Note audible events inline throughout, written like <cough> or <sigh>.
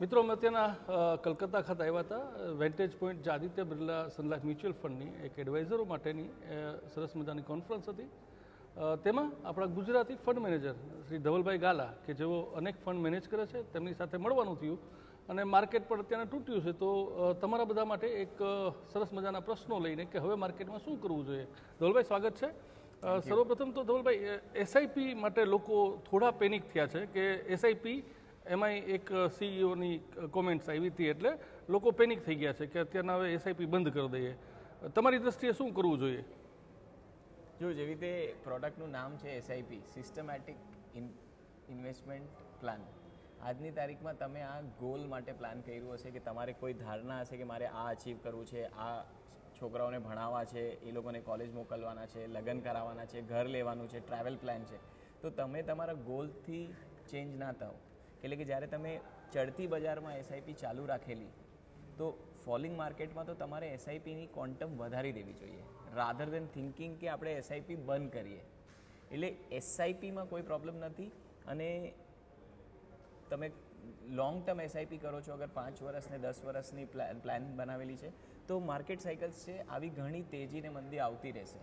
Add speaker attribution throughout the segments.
Speaker 1: મિત્રો અમે અત્યારના કલકત્તા ખાતે આવ્યા હતા. વેન્ટેજ પોઈન્ટ જે Aditya Birla sun life mutual ફંડની એક એડવાઇઝરો માટેની સરસ મજાની કોન્ફરન્સ હતી. તેમાં આપણા ગુજરાતી ફંડ મેનેજર શ્રી ધવલભાઈ ગાલા કે જેઓ અનેક ફંડ મેનેજ કરે છે તેમની સાથે મળવાનું થયું અને માર્કેટ પણ અત્યારે તૂટ્યું છે. તો તમારા બધા માટે એક સરસ મજાના પ્રશ્નો લઈને કે હવે માર્કેટમાં શું કરવું જોઈએ? ધવલભાઈ સ્વાગત છે. સર્વપ્રથમ તો ધવલભાઈ એસઆઈપી માટે લોકો થોડા પેનિક થયા છે કે એસઆઈપી એમાંય એક સીઈઓની કોમેન્ટ્સ આવી હતી એટલે લોકો પેનિક થઈ ગયા છે કે અત્યારના હવે એસઆઈપી બંધ કરી દઈએ. તમારી દ્રષ્ટિએ શું કરવું જોઈએ?
Speaker 2: જો જેવી રીતે પ્રોડક્ટનું નામ છે એસઆઈપી સિસ્ટમેટિક ઇન્વેસ્ટમેન્ટ પ્લાન આજની તારીખમાં તમે આ ગોલ માટે પ્લાન કર્યું હશે કે તમારે કોઈ ધારણા હશે કે મારે આ અચીવ કરવું છે, આ છોકરાઓને ભણાવવા છે, એ લોકોને કોલેજ મોકલવાના છે, લગ્ન કરાવવાના છે, ઘર લેવાનું છે ટ્રાવેલ પ્લાન છે. તો તમે તમારા ગોલથી ચેન્જ ના થાઓ. એટલે કે જ્યારે તમે ચડતી બજારમાં એસઆઈપી ચાલુ રાખેલી તો ફોલિંગ માર્કેટમાં તો તમારે એસઆઈપીની ક્વોન્ટમ વધારી દેવી જોઈએ. રાધર દેન થિંકિંગ કે આપણે એસઆઈપી બંધ કરીએ. એટલે એસઆઈપીમાં કોઈ પ્રોબ્લેમ નથી અને તમે લોંગ ટર્મ એસઆઈપી કરો છો અગર પાંચ વર્ષ ને દસ વર્ષની પ્લાન બનાવેલી છે તો માર્કેટ સાયકલ્સ છે આવી ઘણી તેજી ને મંદી આવતી રહેશે.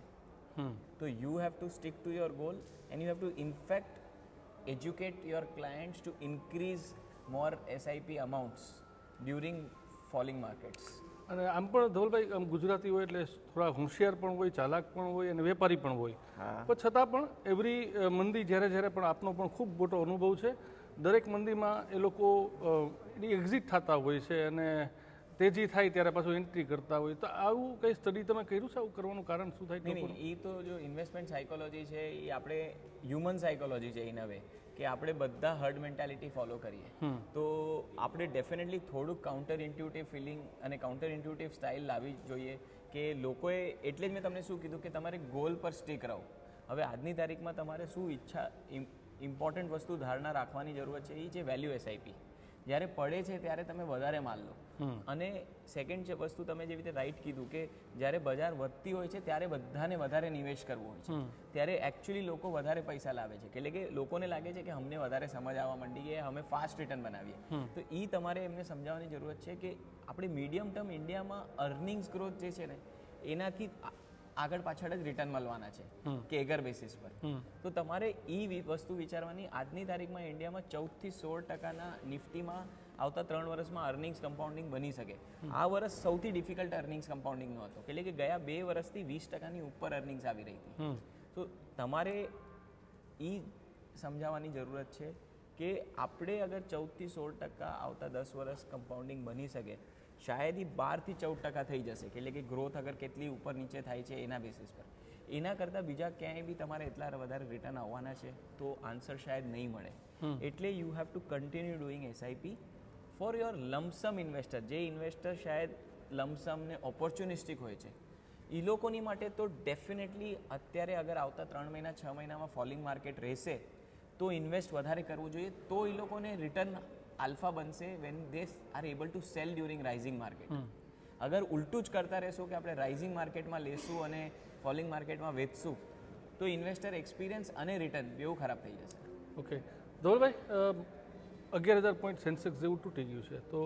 Speaker 2: તો you have to stick to your goal and you have to in fact educate your clients to increase more SIP amounts during falling markets
Speaker 1: અને આમ પણ ધવલભાઈ આમ ગુજરાતી હોય એટલે થોડા હોશિયાર પણ હોય ચાલાક પણ હોય અને વેપારી પણ હોય. પણ છતાં પણ એવરી મંદી જ્યારે જ્યારે પણ આપનો પણ ખૂબ મોટો અનુભવ છે. દરેક મંદીમાં એ લોકો એની એક્ઝિટ થતા હોય છે અને તેજી થાય ત્યારે પાછું એન્ટ્રી કરતા હોય. તો આવું કંઈ સ્ટડી તમે કર્યું છે? આવું કરવાનું કારણ શું થાય
Speaker 2: નહીં નહીં એ તો જો ઇન્વેસ્ટમેન્ટ સાયકોલોજી છે એ આપણે હ્યુમન સાયકોલોજી છે ઇન અ વે કે આપણે બધા હર્ડ મેન્ટાલિટી ફોલો કરીએ. તો આપણે ડેફિનેટલી થોડુંક કાઉન્ટર ઇન્ટ્યુટિવ ફિલિંગ અને કાઉન્ટર ઇન્ટ્યુટિવ સ્ટાઇલ લાવવી જોઈએ કે લોકોએ એટલે જ મેં તમને શું કીધું કે તમારે ગોલ પર સ્ટીક રહો. હવે આજની તારીખમાં તમારે શું ઈચ્છા ઇમ્પોર્ટન્ટ વસ્તુ ધારણા રાખવાની જરૂરત છે? એ છે વેલ્યુ એસઆઈપી જ્યારે પડે છે ત્યારે તમે વધારે માલ લો. અને સેકન્ડ છે વસ્તુ તમે જેવી રીતે રાઈટ કીધું કે જ્યારે બજાર વધતી હોય છે ત્યારે બધાને વધારે નિવેશ કરવો હોય છે. ત્યારે એકચ્યુઅલી લોકો વધારે પૈસા લાવે છે. એટલે કે લોકોને લાગે છે કે અમને વધારે સમજ આવવા માંડી કે અમે ફાસ્ટ રિટર્ન બનાવીએ. તો એ તમારે એમને સમજાવવાની જરૂરત છે કે આપણે મીડિયમ ટર્મ ઇન્ડિયામાં અર્નિંગ્સ ગ્રોથ જે છે ને એનાથી આગળ પાછળ જ રિટર્ન મળવાના છે
Speaker 1: કે
Speaker 2: કેગર બેસિસ પર. તો તમારે એ વસ્તુ વિચારવાની આજની તારીખમાં ઇન્ડિયામાં ચૌદથી સોળ ટકાના નિફ્ટીમાં આવતા ત્રણ વર્ષમાં અર્નિંગ્સ કમ્પાઉન્ડિંગ બની શકે. આ વર્ષ સૌથી ડિફિકલ્ટ અર્નિંગ્સ કમ્પાઉન્ડિંગનો હતો. એટલે કે ગયા બે વર્ષથી વીસ ટકાની ઉપર અર્નિંગ્સ આવી રહી હતી. તો તમારે એ સમજાવવાની જરૂરત છે કે આપણે અગર ચૌદથી સોળ ટકા આવતા દસ વર્ષ કમ્પાઉન્ડિંગ બની શકે શાયદ એ બારથી ચૌદ ટકા થઈ જશે કે એટલે કે ગ્રોથ અગર કેટલી ઉપર નીચે થાય છે એના બેસિસ પર. એના કરતાં બીજા ક્યાંય બી તમારે એટલા વધારે રિટર્ન આવવાના છે તો આન્સર શાયદ નહીં મળે. એટલે you have to continue doing SIP for your lump sum investor જે ઇન્વેસ્ટર શાયદ લમસમને ઓપોર્ચ્યુનિસ્ટિક હોય છે એ લોકોની માટે તો ડેફિનેટલી અત્યારે અગર આવતા ત્રણ મહિના છ મહિનામાં ફોલિંગ માર્કેટ રહેશે તો ઇન્વેસ્ટ વધારે કરવું જોઈએ તો એ લોકોને રિટર્ન આલ્ફા બનશે when they are able to sell during rising market અગર ઉલટું જ કરતા રહેશું કે આપણે રાઇઝિંગ માર્કેટમાં લેશું અને ફોલિંગ માર્કેટમાં વેચશું તો ઇન્વેસ્ટર એક્સપિરિયન્સ અને રિટર્ન બેવું ખરાબ થઈ જશે.
Speaker 1: ઓકે ધવલભાઈ અ, અગિયાર હજાર પોઈન્ટ સેન્સેક્સ જેવું તૂટી ગયું છે. તો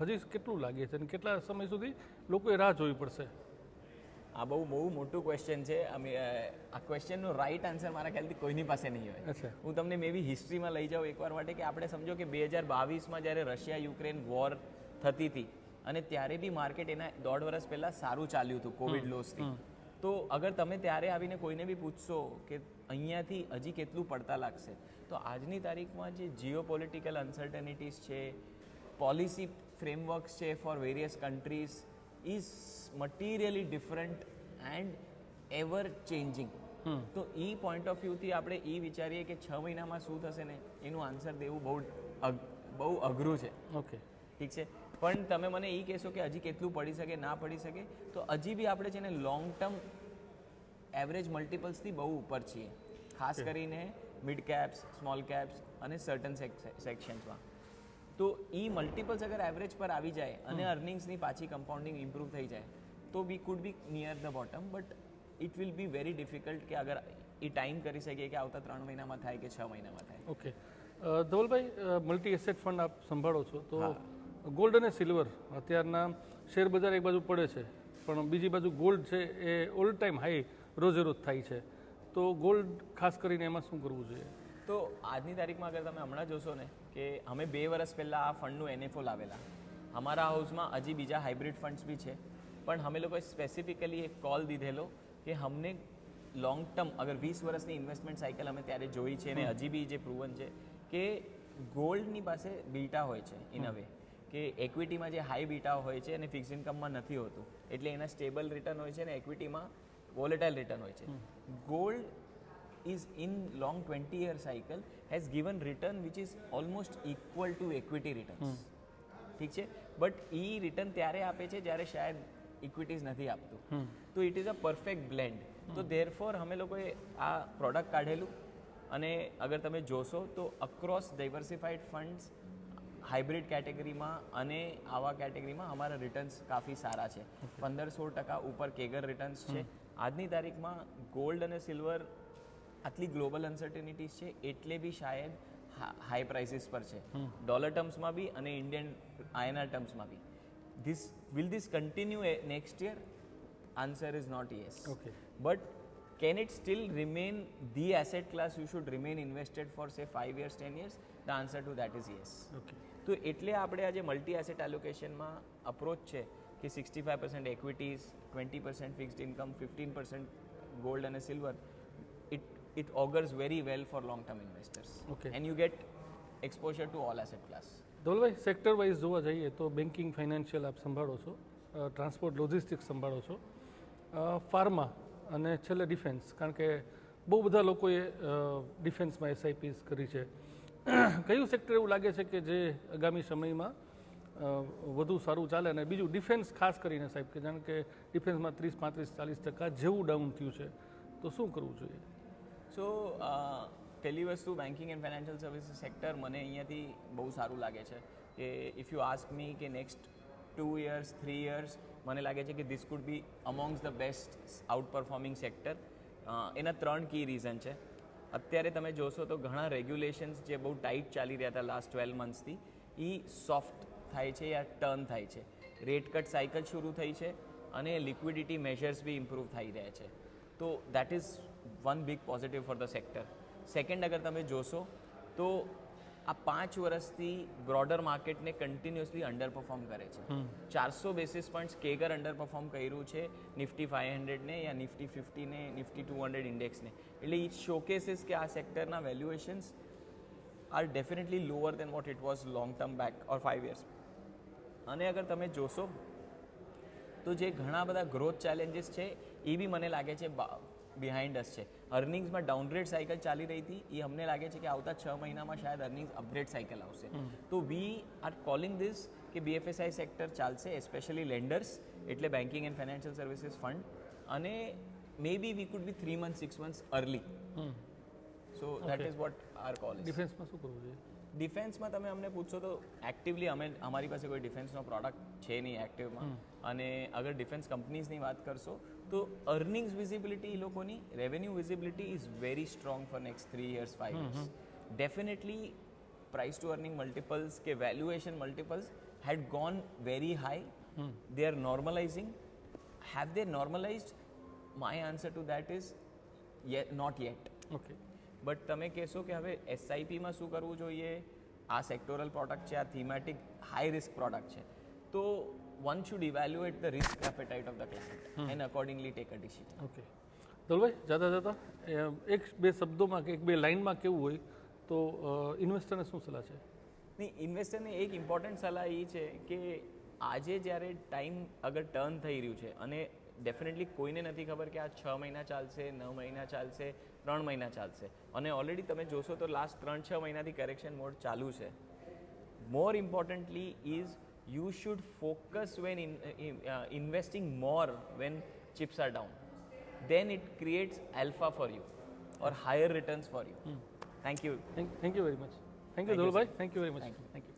Speaker 1: હજી કેટલું લાગે છે અને કેટલા સમય સુધી લોકોએ રાહ જોવી પડશે?
Speaker 2: આ બહુ બહુ મોટું ક્વેશ્ચન છે. અમે આ ક્વેશ્ચનનો રાઈટ આન્સર મારા ખ્યાલથી કોઈની પાસે નહીં હોય. હું તમને મેબી હિસ્ટ્રીમાં લઈ જાઉં એકવાર માટે કે આપણે સમજો કે બે હજાર બાવીસમાં જ્યારે રશિયા યુક્રેન વોર થતી હતી અને ત્યારે બી માર્કેટ એના દોઢ વર્ષ પહેલાં સારું ચાલ્યું હતું કોવિડ લોસથી તો અગર તમે ત્યારે આવીને કોઈને બી પૂછશો કે અહીંયાથી હજી કેટલું પડતા લાગશે તો આજની તારીખમાં જે જીઓ પોલિટિકલ અનસર્ટનિટીઝ છે પોલિસી ફ્રેમવર્ક્સ છે for various countries is materially different and ever changing તો એ પોઈન્ટ ઓફ વ્યૂથી આપણે એ વિચારીએ કે છ મહિનામાં શું થશે ને એનું આન્સર દેવું બહુ બહુ અઘરું છે.
Speaker 1: ઓકે
Speaker 2: ઠીક છે? પણ તમે મને એ કહેશો કે હજી કેટલું પડી શકે ના પડી શકે તો હજી બી આપણે છે ને લોંગ ટર્મ એવરેજ મલ્ટિપલ્સથી બહુ ઉપર છીએ. ખાસ કરીને મિડ કેપ્સ સ્મોલ કેપ્સ અને સર્ટન સેક્શન્સમાં તો એ મલ્ટિપલ્સ અગર એવરેજ પર આવી જાય અને અર્નિંગ્સની પાછી કમ્પાઉન્ડિંગ ઇમ્પ્રૂવ થઈ જાય તો we could be near the bottom but it will be very difficult કે અગર એ ટાઈમ કરી શકીએ કે આવતા ત્રણ મહિનામાં થાય કે છ મહિનામાં થાય.
Speaker 1: Okay Dhavalbhai multi asset fund આપ સંભાળો છો તો ગોલ્ડ અને સિલ્વર અત્યારના શેર બજાર એક બાજુ પડે છે પણ બીજી બાજુ ગોલ્ડ છે એ ઓલ ટાઈમ હાઈ રોજે રોજ થાય છે. તો ગોલ્ડ ખાસ કરીને એમાં શું કરવું જોઈએ?
Speaker 2: તો આજની તારીખમાં અગર તમે હમણાં જોશો ને કે અમે બે વર્ષ પહેલાં આ ફંડનું એનએફઓ લાવેલા. અમારા હાઉસમાં હજી બીજા હાઇબ્રિડ ફંડ્સ બી છે. પણ અમે લોકોએ સ્પેસિફિકલી એક કોલ દીધેલો કે અમને લોંગ ટર્મ અગર વીસ વર્ષની ઇન્વેસ્ટમેન્ટ સાયકલ અમે ત્યારે જોઈ છે અને હજી બી જે પ્રૂવન છે કે ગોલ્ડની પાસે બીટા હોય છે ઇન અ વે કે એક્વિટીમાં જે હાઈ બીટા હોય છે અને ફિક્સ ઇન્કમમાં નથી હોતું. એટલે એના સ્ટેબલ રિટર્ન હોય છે અને એક્વિટીમાં વોલેટાઇલ રિટર્ન હોય છે. Gold is in long 20 year cycle has given return which is almost equal to equity returns. ઠીક છે? બટ એ રિટર્ન ત્યારે આપે છે જ્યારે શાયદ ઇક્વિટીઝ નથી આપતું. તો it is a perfect blend તો ધેરફોર અમે લોકોએ આ પ્રોડક્ટ કાઢેલું અને અગર તમે જોશો તો અક્રોસ ડાયવર્સિફાઈડ ફંડ્સ હાઇબ્રિડ કેટેગરીમાં અને આવા કેટેગરીમાં અમારા રિટર્ન્સ કાફી સારા છે. પંદર સોળ ટકા ઉપર કેગર રિટર્ન્સ છે. આજની તારીખમાં ગોલ્ડ અને સિલ્વર આટલી ગ્લોબલ અનસર્ટિનિટીઝ છે એટલે બી શાયદ હાઈ પ્રાઇસીસ પર છે. ડોલર ટર્મ્સમાં બી અને ઇન્ડિયન આઈએનઆર ટર્મ્સમાં બી. This will this continue next year answer is not yes
Speaker 1: okay
Speaker 2: but can it still remain the asset class you should remain invested for say 5 years 10 years? The answer to that is yes.
Speaker 1: Okay
Speaker 2: તો એટલે આપણે આજે multi asset એલોકેશનમાં approach છે કે sixty five percent equities twenty percent fixed income fifteen percent gold અને silver it augurs very well for long investors.
Speaker 1: Okay.
Speaker 2: And you get exposure to all asset class
Speaker 1: Dholbhai sector wise જોવા જઈએ તો banking financial આપ સંભાળો છો transport logistics સંભાળો છો pharma અને છેલ્લે defence કારણ કે બહુ બધા લોકોએ ડિફેન્સમાં એસઆઈપીસ કરી છે. <clears throat> કયું સેક્ટર એવું લાગે છે કે જે આગામી સમયમાં વધુ સારું ચાલે? અને બીજું ડિફેન્સ ખાસ કરીને સાહેબ કે જાણ કે ડિફેન્સમાં ત્રીસ પાંત્રીસ ચાલીસ ટકા જેવું ડાઉન થયું છે. તો શું કરવું જોઈએ?
Speaker 2: સો પહેલી વસ્તુ banking and financial services sector મને અહીંયાથી બહુ સારું લાગે છે કે ઇફ યુ આસ્ક મી કે next two years three years મને લાગે છે કે this could be amongst the best outperforming sector એના ત્રણ કી રીઝન છે. અત્યારે તમે જોશો તો ઘણા રેગ્યુલેશન્સ જે બહુ ટાઈટ ચાલી રહ્યા હતા લાસ્ટ ટ્વેલ્વ મંથ્સથી એ સોફ્ટ થાય છે યા ટર્ન થાય છે. રેટ કટ સાયકલ શરૂ થઈ છે અને લિક્વિડિટી મેજર્સ બી ઇમ્પ્રૂવ થઈ રહ્યા છે. તો that is one big positive for the sector second અગર તમે જોશો તો આ પાંચ વર્ષથી બ્રોડર માર્કેટને કન્ટિન્યુઅસલી અંડર પરફોર્મ કરે છે. ચારસો basis points CAGR underperform કર્યું છે નિફ્ટી ફાઇવ હંડ્રેડને યા નિફ્ટી ફિફ્ટીને નિફ્ટી ટુ હંડ્રેડ ઇન્ડેક્સને એટલે ઇટ શોકેસીસ કે આ સેક્ટરના valuations are definitely lower than what it was long term back or five years અને અગર તમે જોશો તો જે ઘણા બધા ગ્રોથ ચેલેન્જીસ છે એ બી મને લાગે છે બિહાઇન્ડ અસ છે. અર્નિંગ્સમાં ડાઉનગ્રેડ સાયકલ ચાલી રહી હતી. એ અમને લાગે છે કે આવતા છ મહિનામાં શાયદ અર્નિંગ્સ અપગ્રેડ સાયકલ આવશે. તો વી આર કોલિંગ ધીસ કે બીએફએસઆઈ સેક્ટર ચાલશે એસ્પેશિયલી લેન્ડર્સ એટલે banking and financial services fund અને maybe we could be three month six months early so that is what are call
Speaker 1: ડિફેન્સમાં શું કરવું જોઈએ?
Speaker 2: ડિફેન્સમાં તમે અમને પૂછશો તો એક્ટિવલી અમે અમારી પાસે કોઈ ડિફેન્સનો પ્રોડક્ટ છે નહીં એક્ટિવમાં અને અગર ડિફેન્સ કંપનીઝની વાત કરશો તો અર્નિંગ્સ વિઝિબિલિટી એ લોકોની revenue visibility is very strong for next three years five years definitely price to earning multiples કે valuation multiples had gone very high they are normalizing have they normalized my answer to that is not yet
Speaker 1: okay
Speaker 2: but તમે કહેશો કે હવે એસઆઈપીમાં શું કરવું જોઈએ? આ sectoral product છે આ થીમેટિક હાઈ રિસ્ક પ્રોડક્ટ છે. તો one should evaluate the risk appetite of the client and accordingly take a decision
Speaker 1: okay Dhavalbhai જતા જતા એક બે શબ્દોમાં કે એક બે લાઇનમાં કેવું હોય તો ઇન્વેસ્ટરને શું સલાહ છે?
Speaker 2: નહીં ઇન્વેસ્ટરને એક ઇમ્પોર્ટન્ટ સલાહ એ છે કે આજે જ્યારે ટાઈમ અગર ટર્ન થઈ રહ્યું છે અને ડેફિનેટલી કોઈને નથી ખબર કે આ છ મહિના ચાલશે નવ મહિના ચાલશે ત્રણ મહિના ચાલશે અને ઓલરેડી તમે જોશો તો લાસ્ટ ત્રણ છ મહિનાથી કરેક્શન મોડ ચાલુ છે you should focus when in, in, uh, investing more when chips are down then it creates alpha for you or higher returns for you thank you
Speaker 1: thank thank you very much thank you
Speaker 2: Thank you,
Speaker 1: Dhavalbhai thank you very much
Speaker 2: Thank you.
Speaker 1: Thank you